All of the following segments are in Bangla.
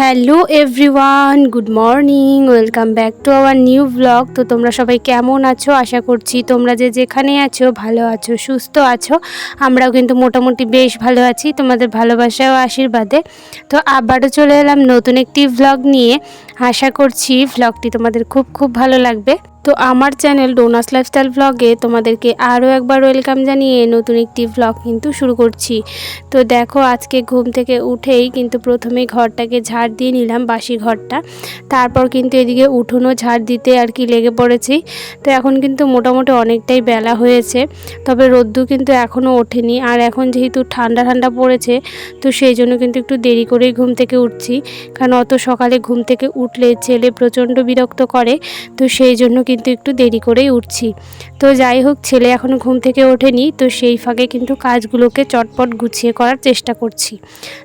hello everyone, good morning, welcome back to our new blog. তো তোমরা সবাই কেমন আছো? আশা করছি তোমরা যে যেখানে আছো, ভালো আছো, সুস্থ আছো। আমরাও কিন্তু মোটামুটি বেশ ভালো আছি, তোমাদের ভালোবাসা ও আশীর্বাদে। তো আবারও চলে এলাম নতুন একটি ভ্লগ নিয়ে। আশা করছি ভ্লগটি তোমাদের খুব খুব ভালো লাগবে। তো আমার চ্যানেল ডোনাস লাইফস্টাইল ব্লগে তোমাদেরকে আরও একবার ওয়েলকাম জানিয়ে নতুন একটি ব্লগ কিন্তু শুরু করছি। তো দেখো আজকে ঘুম থেকে উঠেই কিন্তু প্রথমে ঘরটাকে ঝাড় দিয়ে নিলাম বাসি ঘরটা। তারপর কিন্তু এদিকে উঠোনও ঝাড় দিতে আর কি লেগে পড়েছি। তো এখন কিন্তু মোটামুটি অনেকটাই বেলা হয়েছে, তবে রোদ্দু কিন্তু এখনও ওঠেনি। আর এখন যেহেতু ঠান্ডা ঠান্ডা পড়েছে, তো সেই জন্য কিন্তু একটু দেরি করেই ঘুম থেকে উঠছি। কারণ অত সকালে ঘুম থেকে উঠলে ছেলে প্রচণ্ড বিরক্ত করে, তো সেই জন্য কিন্তু একটু দেরি করেই উঠছি। তো যাই হোক, ছেলে এখনও ঘুম থেকে ওঠেনি, তো সেই ফাঁকে কিন্তু কাজগুলোকে চটপট গুছিয়ে করার চেষ্টা করছি।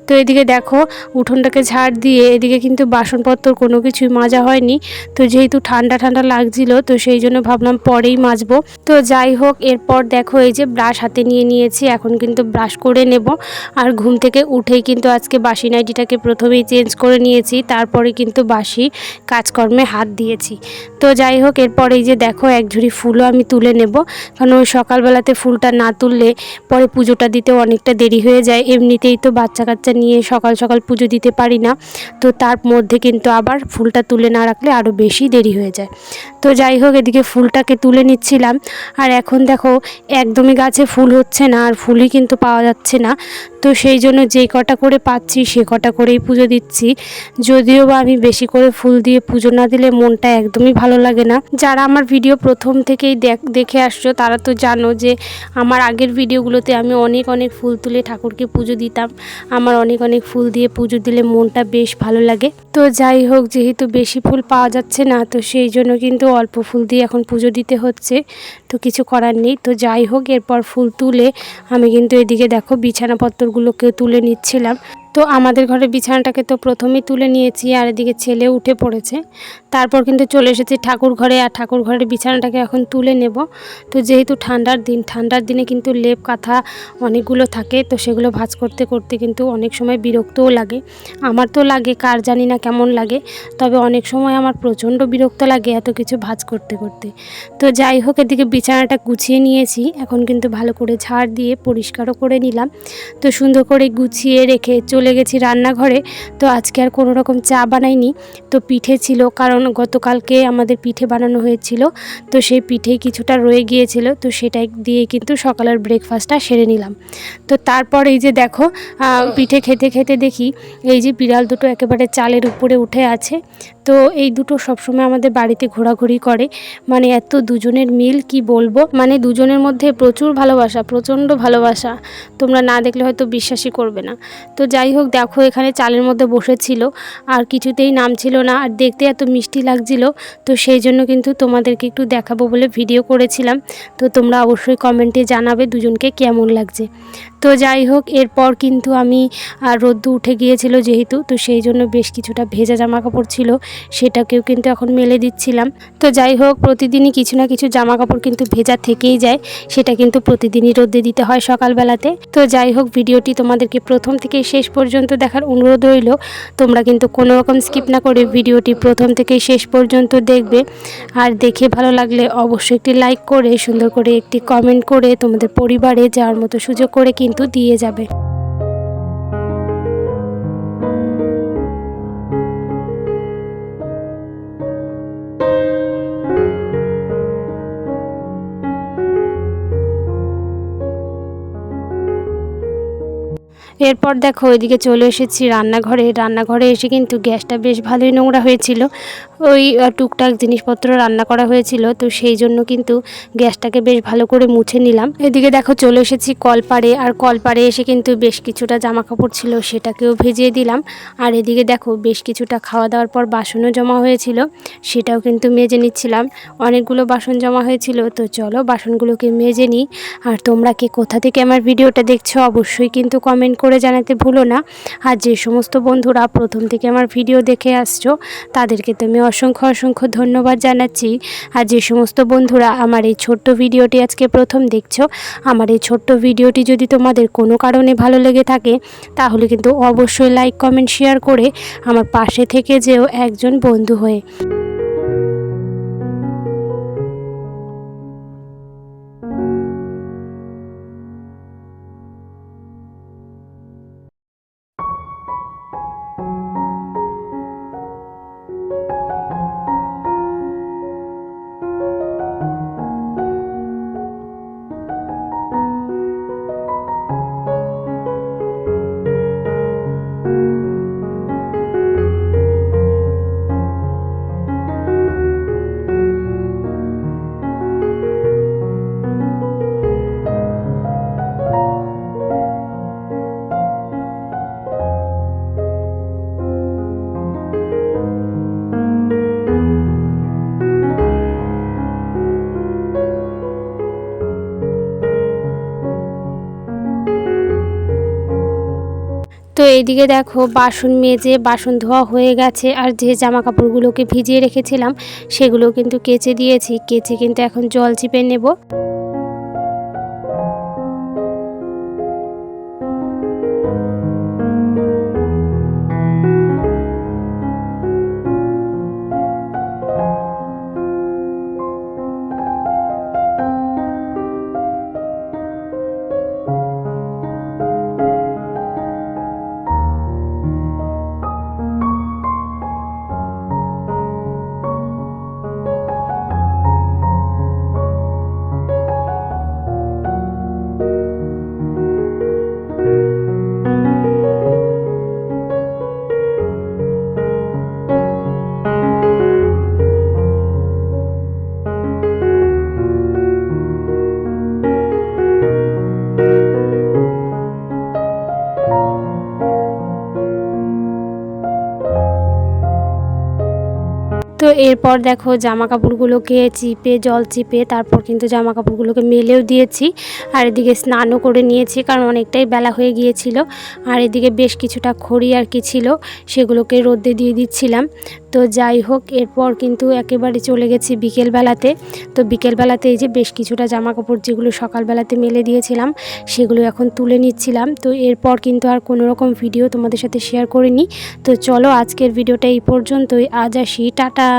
তো এদিকে দেখো, উঠোনটাকে ঝাড় দিয়ে এদিকে কিন্তু বাসনপত্র কোনো কিছুই মাজা হয়নি। তো যেহেতু ঠান্ডা ঠান্ডা লাগছিল, তো সেই জন্য ভাবলাম পরেই মাজবো। তো যাই হোক, এরপর দেখো এই যে ব্রাশ হাতে নিয়ে নিয়েছি, এখন কিন্তু ব্রাশ করে নেব। আর ঘুম থেকে উঠেই কিন্তু আজকে বাসি নাইটিটাকে প্রথমেই চেঞ্জ করে নিয়েছি, তারপরে কিন্তু বাসি কাজকর্মে হাত দিয়েছি। তো যাই হোক, এরপর এই যে দেখো এক ঝুড়ি ফুলও আমি তুলে নেব। কারণ ওই সকালবেলাতে ফুলটা না তুললে পরে পুজোটা দিতেও অনেকটা দেরি হয়ে যায়। এমনিতেই তো বাচ্চা কাচ্চা নিয়ে সকাল সকাল পুজো দিতে পারি না। তো তার মধ্যে কিন্তু আবার ফুলটা তুলে না রাখলে আরও বেশি দেরি হয়ে যায়। তো যাই হোক, এদিকে ফুলটাকে তুলে নিচ্ছিলাম। আর এখন দেখো, একদমই গাছে ফুল হচ্ছে না, আর ফুলই কিন্তু পাওয়া যাচ্ছে না। তো সেই জন্য যে কটা করে পাচ্ছি, সে কটা করেই পুজো দিচ্ছি। যদিও বা আমি বেশি করে ফুল দিয়ে পুজো না দিলে মনটা একদমই ভালো লাগে না। যারা আমার ভিডিও প্রথম থেকেই দেখ- আসছো, তারা তো জানো যে আমার আগের ভিডিওগুলোতে আমি অনেক অনেক ফুল তুলে ঠাকুরকে পুজো দিতাম। আমার অনেক অনেক ফুল দিয়ে পুজো দিলে মনটা বেশ ভালো লাগে। তো যাই হোক, যেহেতু বেশি ফুল পাওয়া যাচ্ছে না, তো সেই জন্য কিন্তু অল্প ফুল দিয়ে এখন পুজো দিতে হচ্ছে। তো কিছু করার নেই। তো যাই হোক, এরপর ফুল তুলে আমি কিন্তু এদিকে দেখো বিছানাপত্রগুলোকে তুলে নিচ্ছিলাম। তো আমাদের ঘরে বিছানাটাকে তো প্রথমেই তুলে নিয়েছি, আর এদিকে ছেলে উঠে পড়েছে। তারপর কিন্তু চলে এসেছি ঠাকুর ঘরে, আর ঠাকুর ঘরের বিছানাটাকে এখন তুলে নেব। তো যেহেতু ঠান্ডার দিন, ঠান্ডার দিনে কিন্তু লেপ কাঁথা অনেকগুলো থাকে, তো সেগুলো ভাঁজ করতে করতে কিন্তু অনেক সময় বিরক্তও লাগে। আমার তো লাগে, কার জানি না কেমন লাগে, তবে অনেক সময় আমার প্রচণ্ড বিরক্ত লাগে এত কিছু ভাঁজ করতে করতে। তো যাই হোক, এদিকে বিছানাটা গুছিয়ে নিয়েছি, এখন কিন্তু ভালো করে ঝাড় দিয়ে পরিষ্কারও করে নিলাম। তো সুন্দর করে গুছিয়ে রেখে চলে গেছি রান্নাঘরে। তো আজকে আর কোনো রকম চা বানাইনি। তো পিঠে ছিল, কারণ গতকালকে আমাদের পিঠে বানানো হয়েছিল। তো সেই পিঠে কিছুটা রয়ে গিয়েছিল। তো সেটাই দিয়ে কিন্তু সকালের ব্রেকফাস্টটা সেরে নিলাম। তো তারপর এই যে দেখো পিঠে খেতে খেতে দেখি, এই যে বিড়াল দুটো একেবারে চালের উপরে উঠে আছে। তো এই দুটো সবসময় আমাদের বাড়িতে ঘোরাঘুরি করে। মানে এত দুজনের মিল, কি বলব? মানে দুজনের মধ্যে প্রচুর ভালোবাসা, প্রচণ্ড ভালোবাসা। তোমরা না দেখলে হয়তো বিশ্বাসই করবে না। তো যাই হোক, দেখো এখানে চালের মধ্যে বসেছিল। আর কিছুতেই নামছিল না। আর দেখতে এত মিষ্টি লাগছিল। তো সেই জন্য কিন্তু তোমাদেরকে একটু দেখাবো বলে ভিডিও করেছিলাম। তো তোমরা অবশ্যই কমেন্টে জানাবে দুজনকে কেমন লাগছে। তো যাই হোক, এরপর কিন্তু আমি রোদ্দু উঠে গিয়েছিল যেহেতু। তো সেই জন্য বেশ কিছুটা ভেজা জামা কাপড় ছিল। সেটাকেও কিন্তু এখন মেলে দিচ্ছিলাম। তো যাই হোক, প্রতিদিনই কিছু না কিছু জামা কাপড় কিন্তু ভেজা থেকেই যায়। সেটা কিন্তু প্রতিদিনই রোদে দিতে হয় সকালবেলাতে। তো যাই হোক ভিডিওটি তোমাদেরকে প্রথম থেকে শেষ পর্যন্ত দেখার অনুরোধ রইল। তোমরা কিন্তু কোনো রকম স্কিপ না করে ভিডিওটি প্রথম থেকে শেষ পর্যন্ত দেখবে। আর দেখে ভালো লাগলে অবশ্যই একটি লাইক করে, সুন্দর করে একটি কমেন্ট করে তোমাদের পরিবারে যাওয়ার মতো সুযোগ করে কিন্তু দিয়ে যাবে। এরপর দেখো ওইদিকে চলে এসেছি রান্নাঘরে। রান্নাঘরে এসে কিন্তু গ্যাসটা বেশ ভালোই নোংরা হয়েছিল। ওই টুকটাক জিনিসপত্র রান্না করা হয়েছিল, তো সেই জন্য কিন্তু গ্যাসটাকে বেশ ভালো করে মুছে নিলাম। এদিকে দেখো চলে এসেছি কলপাড়ে, আর কলপাড়ে এসে কিন্তু বেশ কিছুটা জামা কাপড় ছিল, সেটাকেও ভিজিয়ে দিলাম। আর এদিকে দেখো বেশ কিছুটা খাওয়া দাওয়ার পর বাসনও জমা হয়েছিল, সেটাও কিন্তু মেজে নিচ্ছিলাম। অনেকগুলো বাসন জমা হয়েছিল, তো চলো বাসনগুলোকে মেজে নিই। আর তোমরা কি কোথা থেকে আমার ভিডিওটা দেখছ, অবশ্যই কিন্তু কমেন্ট করে জানাতে ভুলো না। আর যে সমস্ত বন্ধুরা প্রথম থেকে আমার ভিডিও দেখে আসছো, তাদেরকে তো আমি অসংখ্য অসংখ্য ধন্যবাদ জানাচ্ছি। আর যে সমস্ত বন্ধুরা আমার এই ছোট্ট ভিডিওটি আজকে প্রথম দেখছ, আমার এই ছোট্ট ভিডিওটি যদি তোমাদের কোনো কারণে ভালো লেগে থাকে, তাহলে কিন্তু অবশ্যই লাইক কমেন্ট শেয়ার করে আমার পাশে থেকে যেও একজন বন্ধু হয়ে। তো এইদিকে দেখো বাসন মেজে বাসন ধোয়া হয়ে গেছে, আর যে জামা কাপড়গুলোকে ভিজিয়ে রেখেছিলাম সেগুলো কিন্তু কেচে দিয়েছি। কেচে কিন্তু এখন জল চিপে নেব। তো এরপর দেখো জামা কাপড়গুলোকে চিপে, জল চিপে তারপর কিন্তু জামা কাপড়গুলোকে মেলেও দিয়েছি। আর এদিকে স্নানও করে নিয়েছি কারণ অনেকটাই বেলা হয়ে গিয়েছিল। আর এদিকে বেশ কিছুটা খড়ি আর কি ছিল সেগুলোকে রোদে দিয়ে দিচ্ছিলাম। তো যাই হোক, এরপর কিন্তু একেবারে চলে গেছি বিকেলবেলাতে। তো বিকেলবেলাতে এই যে বেশ কিছুটা জামা কাপড় যেগুলো সকালবেলাতে মেলে দিয়েছিলাম সেগুলো এখন তুলে নিচ্ছিলাম। তো এরপর কিন্তু আর কোনো রকম ভিডিও তোমাদের সাথে শেয়ার করিনি। তো চলো আজকের ভিডিওটা এই পর্যন্তই। আজ আসি। টাটা।